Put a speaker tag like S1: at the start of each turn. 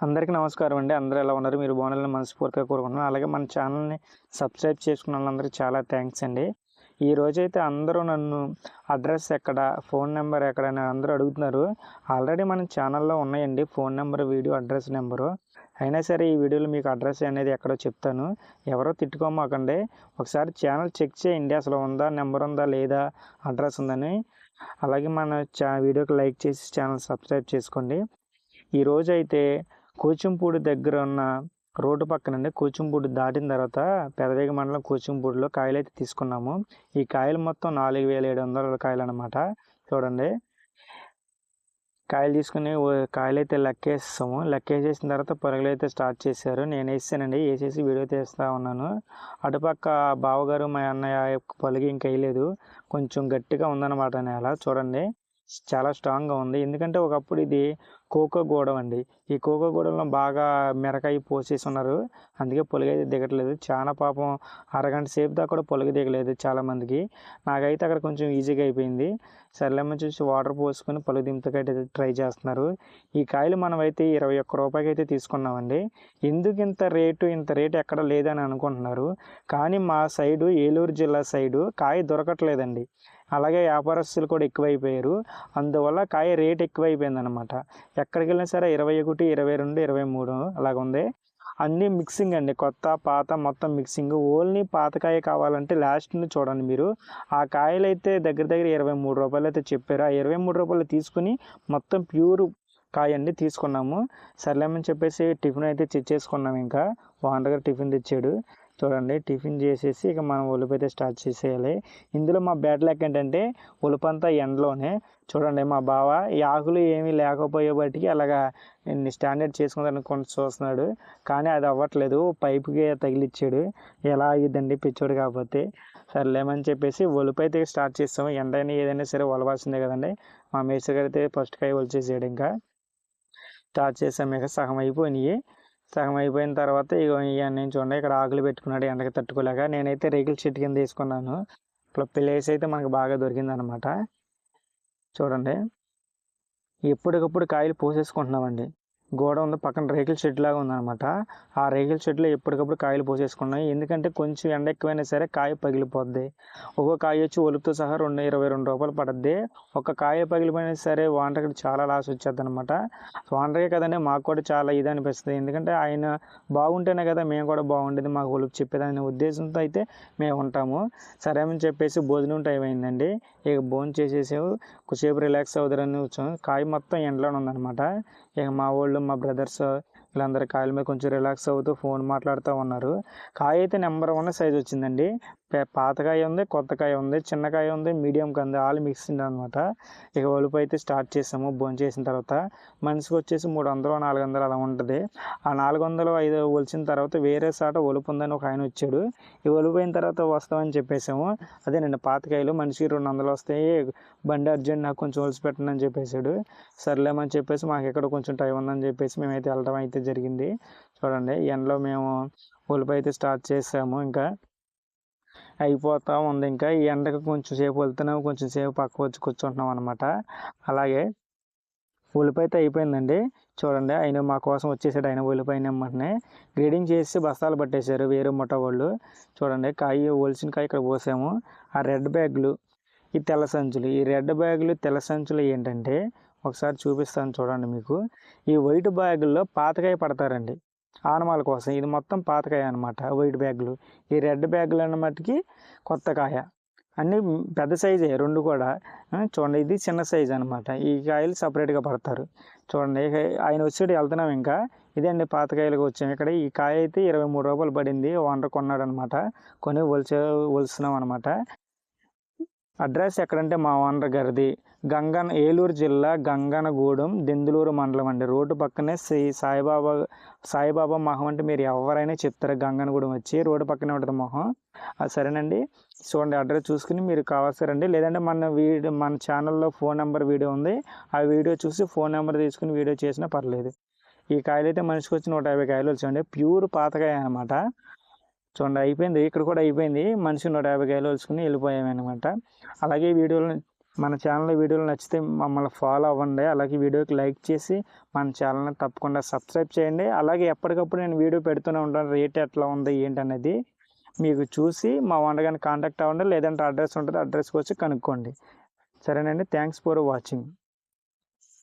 S1: అందరికీ నమస్కారం అండి. అందరూ ఎలా ఉన్నారు? మీరు బాగున్నారని మనస్ఫూర్తిగా కోరుకుంటున్నాను. అలాగే మన ఛానల్ని సబ్స్క్రైబ్ చేసుకున్న వాళ్ళందరికీ చాలా థ్యాంక్స్ అండి. ఈ రోజైతే అందరూ నన్ను అడ్రస్ ఎక్కడ ఫోన్ నెంబర్ ఎక్కడ అని అందరూ అడుగుతున్నారు. ఆల్రెడీ మన ఛానల్లో ఉన్నాయండి phone number video address number. అయినా సరే ఈ వీడియోలో మీకు అడ్రస్ అనేది ఎక్కడో చెప్తాను. ఎవరో తిట్టుకోమాకండి. ఒకసారి ఛానల్ చెక్ చేయండి. అసలు ఉందా నెంబర్ ఉందా లేదా అడ్రస్ ఉందని. అలాగే మన చా వీడియోకి లైక్ చేసి ఛానల్ సబ్స్క్రైబ్ చేసుకోండి. ఈరోజైతే అయితే కూచింపూడి దగ్గర ఉన్న రోడ్డు పక్కనండి కూచింపూడి దాటిన తర్వాత పెదవేగ మండలం కూచింపూడిలో కాయలు అయితే తీసుకున్నాము. ఈ కాయలు మొత్తం నాలుగు వేల ఏడు వందల కాయలు అనమాట చూడండి. కాయలు తీసుకుని ఓ- కాయలు అయితే లెక్కేస్తాము లెక్కేసేసిన తర్వాత పొరగలు అయితే స్టార్ట్ చేశారు. నేను వేసానండి వేసేసి వీడియో తీస్తా ఉన్నాను. అటుపక్క బావగారు మా అన్నయ్య పొలగి ఇంకా వేయలేదు. కొంచెం గట్టిగా ఉందన్నమాట నేల. చూడండి. చాలా స్ట్రాంగ్గా ఉంది. ఎందుకంటే ఒకప్పుడు ఇది కోకో గూడం అండి. ఈ కోకో గూడంలో బాగా మిరకాయ పోసేసి ఉన్నారు అందుకే పొలుగు అయితే దిగట్లేదు. చాలా పాపం అరగంట సేపు దాకా కూడా పొలుగు దిగలేదు చాలామందికి నాకైతే అక్కడ కొంచెం ఈజీగా అయిపోయింది. సర్లేమని చూసి వాటర్ పోసుకొని పొలుగు దింపకైతే ట్రై చేస్తున్నారు. ఈ కాయలు మనమైతే ఇరవై ఒక్క రూపాయకి అయితే తీసుకున్నామండి. ఎందుకు ఇంత రేటు ఇంత రేటు ఎక్కడ లేదని అనుకుంటున్నారు. కానీ మా సైడు ఏలూరు జిల్లా సైడు కాయ దొరకట్లేదండి. అలాగే వ్యాపారస్తులు కూడా ఎక్కువైపోయారు. అందువల్ల కాయ రేట్ ఎక్కువైపోయింది అనమాట ఎక్కడికి వెళ్ళినా సరే ఇరవై ఒకటి ఇరవై రెండు ఇరవై మూడు అలాగ ఉంది. అన్నీ మిక్సింగ్ అండి. కొత్త పాత మొత్తం మిక్సింగ్. ఓన్లీ పాతకాయ కావాలంటే లాస్ట్ని చూడండి మీరు. ఆ కాయలు అయితే దగ్గర దగ్గర ఇరవై మూడు రూపాయలు అయితే చెప్పారు. ఆ ఇరవై మూడు రూపాయలు తీసుకుని మొత్తం ప్యూర్ కాయ అండి తీసుకున్నాము. సర్లేమని చెప్పేసి టిఫిన్ అయితే తెచ్చేసుకున్నాం ఇంకా. వాన్ దగ్గర టిఫిన్ తెచ్చాడు. చూడండి టిఫిన్ చేసేసి ఇక మనం ఒలుపు స్టార్ట్ చేసేయాలి. ఇందులో మా బ్యాడ్ లక్ ఏంటంటే ఒలుపంతా ఎండలోనే. చూడండి మా బావ ఈ ఆకులు ఏమీ లేకపోయేబట్టికి అలాగా స్టాండర్డ్ చేసుకుందని కొంచెం చూస్తున్నాడు. కానీ అది అవ్వట్లేదు పైపుకి తగిలిచ్చాడు. ఎలా అయ్యిద్దండి పిచ్చోడు కాకపోతే. సర్లేమని చెప్పేసి ఒలుపు స్టార్ట్ చేస్తాము. ఎండైనా ఏదైనా సరే ఒలవాల్సిందే కదండి. మా మేస్త్రి గారు అయితే ఫస్ట్ కాయ ఒలిచేసాడు ఇంకా. స్టార్ట్ చేసాము ఇక సగం అయిపోయినాయి. సగం అయిపోయిన తర్వాత ఇక ఇవన్నీ చూడండి ఇక్కడ ఆకులు పెట్టుకున్నాడు ఎండకి తట్టుకోలేక నేనైతే రేకుల చెట్టు కింద తీసుకున్నాను ఇప్పుడు ప్లేస్ అయితే మనకు బాగా దొరికిందనమాట. చూడండి. ఎప్పటికప్పుడు కాయలు పోసేసుకుంటున్నామండి. గోడ ఉంది పక్కన రేకుల షెడ్ లాగా ఉందన్నమాట. ఆ రేకుల షెడ్లో ఎప్పటికప్పుడు కాయలు పోసేసుకున్నాయి. ఎందుకంటే కొంచెం ఎండ ఎక్కువైనా సరే కాయ పగిలిపోద్ది. ఒక్కో కాయ వచ్చి ఒలుపుతో సహా రెండు ఇరవై రెండు రూపాయలు పడుద్ది. ఒక కాయ పగిలిపోయినా సరే వాంటర్కి చాలా లాస్ వచ్చేది అనమాట వాంటర్కే కదండి మాకు కూడా చాలా ఇది అనిపిస్తుంది. ఎందుకంటే ఆయన బాగుంటేనే కదా మేము కూడా బాగుండేది. మాకు ఒలుపు చెప్పేదనే ఉద్దేశంతో అయితే మేము ఉంటాము. సరే అని చెప్పేసి భోజనం టైం అయిందండి. ఇక భోజనం చేసేసి కొద్దిసేపు రిలాక్స్ అవుతారని వచ్చాం. కాయ మొత్తం ఎండలోనే ఉందన్నమాట. ఇక మా వాళ్ళు మా బ్రదర్స్ వీళ్ళందరూ కాయల మీద కొంచెం రిలాక్స్ అవుతూ ఫోన్ మాట్లాడుతూ ఉన్నారు. కాయ అయితే నెంబర్ వన్ సైజ్ వచ్చిందండి. పాతకాయ ఉంది కొత్త కాయ ఉంది చిన్న కాయ ఉంది మీడియం కాయ ఉంది ఆల్ మిక్సింగ్ అనమాట ఇక ఒలుపు అయితే స్టార్ట్ చేసాము భోజనం చేసిన తర్వాత మనిషికి వచ్చేసి మూడు వందలు నాలుగు వందలు అలా ఉంటుంది. ఆ నాలుగు వందలు ఐదు ఒలిచిన తర్వాత వేరే సాట ఒలుపు ఉందని ఒక ఆయన వచ్చాడు. ఈ ఒలుపు అయిన తర్వాత వస్తామని చెప్పేసాము. అదేనండి పాతకాయలు మనిషికి రెండు వందలు వస్తాయి బండి అర్జెంట్ నాకు కొంచెం ఒలిసి పెట్టండి అని చెప్పేశాడు సర్లేమని చెప్పేసి మాకు ఎక్కడ కొంచెం టైం ఉందని చెప్పేసి మేమైతే వెళ్ళడం అయితే జరిగింది. చూడండి ఎండలో మేము ఒలుపు అయితే స్టార్ట్ చేసాము. ఇంకా అయిపోతూ ఉంది. ఇంకా ఈ ఎండకు కొంచెం సేపు వెళ్తున్నాం కొంచెం సేపు పక్క వచ్చి కూర్చుంటున్నాం అనమాట అలాగే ఉల్లిపాయ అయితే అయిపోయిందండి. చూడండి ఆయన మా కోసం వచ్చేసాడు ఆయన ఉల్లిపాయని ఇమ్మంటనే గ్రేడింగ్ చేసి బస్తాలు పట్టేశారు వేరే ముఠ వాళ్ళు చూడండి కాయ ఒలిసిన కాయ ఇక్కడ పోసాము. ఆ రెడ్ బ్యాగులు ఈ తెల్ల సంచులు. ఈ రెడ్ బ్యాగులు తెల్ల సంచులు ఏంటంటే ఒకసారి చూపిస్తాను చూడండి మీకు. ఈ వైట్ బ్యాగుల్లో పాతకాయ పడతారండి. ఆనమాల కోసం. ఇది మొత్తం పాతకాయ అనమాట వైట్ బ్యాగులు. ఈ రెడ్ బ్యాగులు అన్నమాటికి కొత్త కాయ. అన్నీ పెద్ద సైజే రెండు కూడా. చూడండి ఇది చిన్న సైజ్ అనమాట ఈ కాయలు సపరేట్గా పడతారు. చూడండి ఆయన వచ్చాడు వెళ్తున్నాం ఇంకా. ఇదండి పాతకాయలకు వచ్చాం. ఇక్కడ ఈ కాయ అయితే ఇరవై మూడు రూపాయలు పడింది. ఓనర్ కొన్నాడు అనమాట కొని ఒలిచే ఒలుస్తున్నాం అనమాట అడ్రస్ ఎక్కడంటే మా ఓనర్ గారిది. గంగన ఏలూరు జిల్లా గంగనగూడెం దెందులూరు మండలం అండి. రోడ్డు పక్కనే శ్రీ సాయిబాబా సాయిబాబా మొహం అంటే మీరు ఎవరైనా చెప్తారు గంగనగూడెం వచ్చి రోడ్డు పక్కనే ఉంటుంది మొహం. అది సరేనండి. చూడండి అడ్రస్ చూసుకుని మీరు కావాల్సారండి లేదంటే మన వీడియో మన ఛానల్లో ఫోన్ నెంబర్ వీడియో ఉంది. ఆ వీడియో చూసి ఫోన్ నెంబర్ తీసుకుని వీడియో చేసినా పర్లేదు. ఈ కాయలు అయితే మనిషికి వచ్చి నూట యాభై కాయలు వచ్చాయండి. ప్యూర్ పాతకాయ అనమాట చూడండి అయిపోయింది. ఇక్కడ కూడా అయిపోయింది. మనిషి నూట యాభై కాయలు వచ్చుకుని వెళ్ళిపోయామన్నమాట అలాగే వీడియోలు మన ఛానల్ వీడియోలు నచ్చితే మమ్మల్ని ఫాలో అవ్వండి. అలాగే వీడియోకి లైక్ చేసి మన ఛానల్ని తప్పకుండా సబ్స్క్రైబ్ చేయండి. అలాగే ఎప్పటికప్పుడు నేను వీడియో పెడుతూనే ఉంటాను. రేట్ ఎట్లా ఉంది ఏంటనేది మీకు చూసి మా వండగానే కాంటాక్ట్ అవ్వండి. లేదంటే అడ్రస్ ఉంటుంది అడ్రస్కి వచ్చి కనుక్కోండి. సరేనండి. Thanks for watching